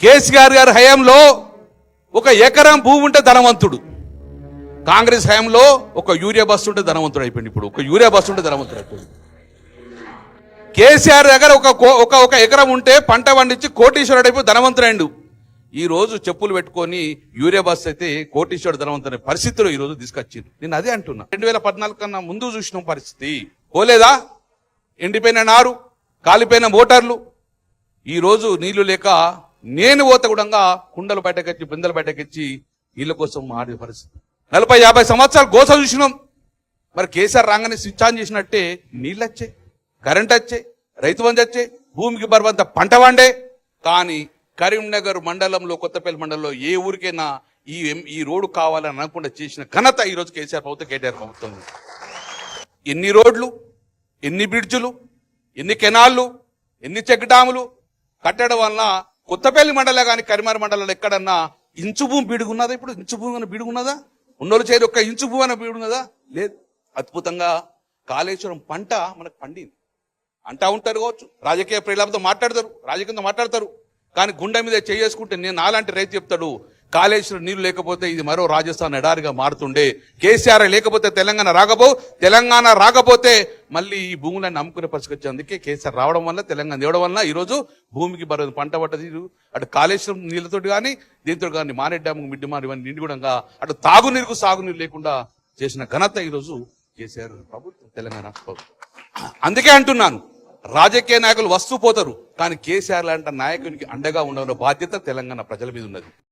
కేసీఆర్ గారి హయాంలో ఒక ఎకరం భూమి ఉంటే ధనవంతుడు. కాంగ్రెస్ హయాంలో ఒక యూరియా బస్సు ఉంటే ధనవంతుడు అయిపోయింది ఇప్పుడు. ఒక యూరియా బస్సు ఉంటే ధనవంతుడు అయిపోయింది. కేసీఆర్ దగ్గర ఒక కో- ఒక ఒక ఎకరం ఉంటే పంట పండించి కోటీశ్వరుడు అయిపోయి ధనవంతుడు ఈ రోజు చెప్పులు పెట్టుకొని యూరియా బస్ అయితే కోటీశ్వరుడు ధనవంతుని పరిస్థితిలో ఈ రోజు తీసుకొచ్చింది నేను అదే అంటున్నా. రెండు వేల పద్నాలుగు కన్నా ముందు చూసిన పరిస్థితి. పోలేదా? ఎండిపోయిన నారు కాలిపోయిన మోటార్లు. ఈ రోజు నీళ్ళు లేక నేను పోత కూడా కుండలు బయటకెచ్చి బిందెలు బయటకెచ్చి వీళ్ళ కోసం ఆడే పరిస్థితి. నలభై యాభై సంవత్సరాలు గోస చూసినాం. మరి కేసీఆర్ రాగానే స్విచ్ ఆన్ చేసినట్టే నీళ్ళు వచ్చాయి కరెంట్ వచ్చాయి రైతు బంధు వచ్చాయి భూమికి బరువంత పంట వండే కానీ కరీంనగర్ మండలంలో కొత్తపల్లి మండలంలో ఏ ఊరికైనా ఈ ఈ రోడ్డు కావాలని అనకుండా చేసిన ఘనత ఈ రోజు కేసీఆర్ ప్రభుత్వం కేటీఆర్ ప్రభుత్వం. ఎన్ని రోడ్లు ఎన్ని బ్రిడ్జులు ఎన్ని కెనాళ్ళు ఎన్ని చెక్ డాములు కట్టడం వలన కొత్తపల్లి మండలే కానీ కరిమార మండలంలో ఎక్కడన్నా ఇంచు భూమి బీడుగున్నదా ఇప్పుడు? ఇంచు భూమి అని బీడుగున్నదా? ఉన్నోళ్ళు చేరి ఒక్క ఇంచు భూమి అని బీడున్నదా లేదు. అద్భుతంగా కాళేశ్వరం పంట మనకు పండింది. అంటా ఉంటారు కావచ్చు. రాజకీయ ప్రేలాపంతో మాట్లాడతారు రాజకీయంతో మాట్లాడతారు. కానీ గుండె మీద చేసుకుంటే నేను అలాంటి రైతు చెప్తాడు కాళేశ్వరం నీరు లేకపోతే ఇది మరో రాజస్థాన్ ఎడారిగా మారుతుండే. కేసీఆర్ లేకపోతే తెలంగాణ రాకపో తెలంగాణ రాకపోతే మళ్ళీ ఈ భూములను అమ్ముకునే పరిస్థితి వచ్చింది అందుకే కేసీఆర్ రావడం వల్ల తెలంగాణ తేవడం వల్ల ఈరోజు భూమికి బరదు పంట పట్టదు అటు కాళేశ్వరం నీళ్ళతో కానీ దీంతో కానీ మానే డ్యామ్ మిడ్డి మారి ఇవన్నీ నిండి కూడా అటు తాగునీరుకు సాగునీరు లేకుండా చేసిన ఘనత ఈరోజు కేసీఆర్ ప్రభుత్వం తెలంగాణ ప్రభుత్వం. అందుకే అంటున్నాను రాజకీయ నాయకులు వస్తూ పోతారు కానీ కేసీఆర్ లాంటి నాయకునికి అండగా ఉండడం బాధ్యత తెలంగాణ ప్రజల మీద ఉన్నది.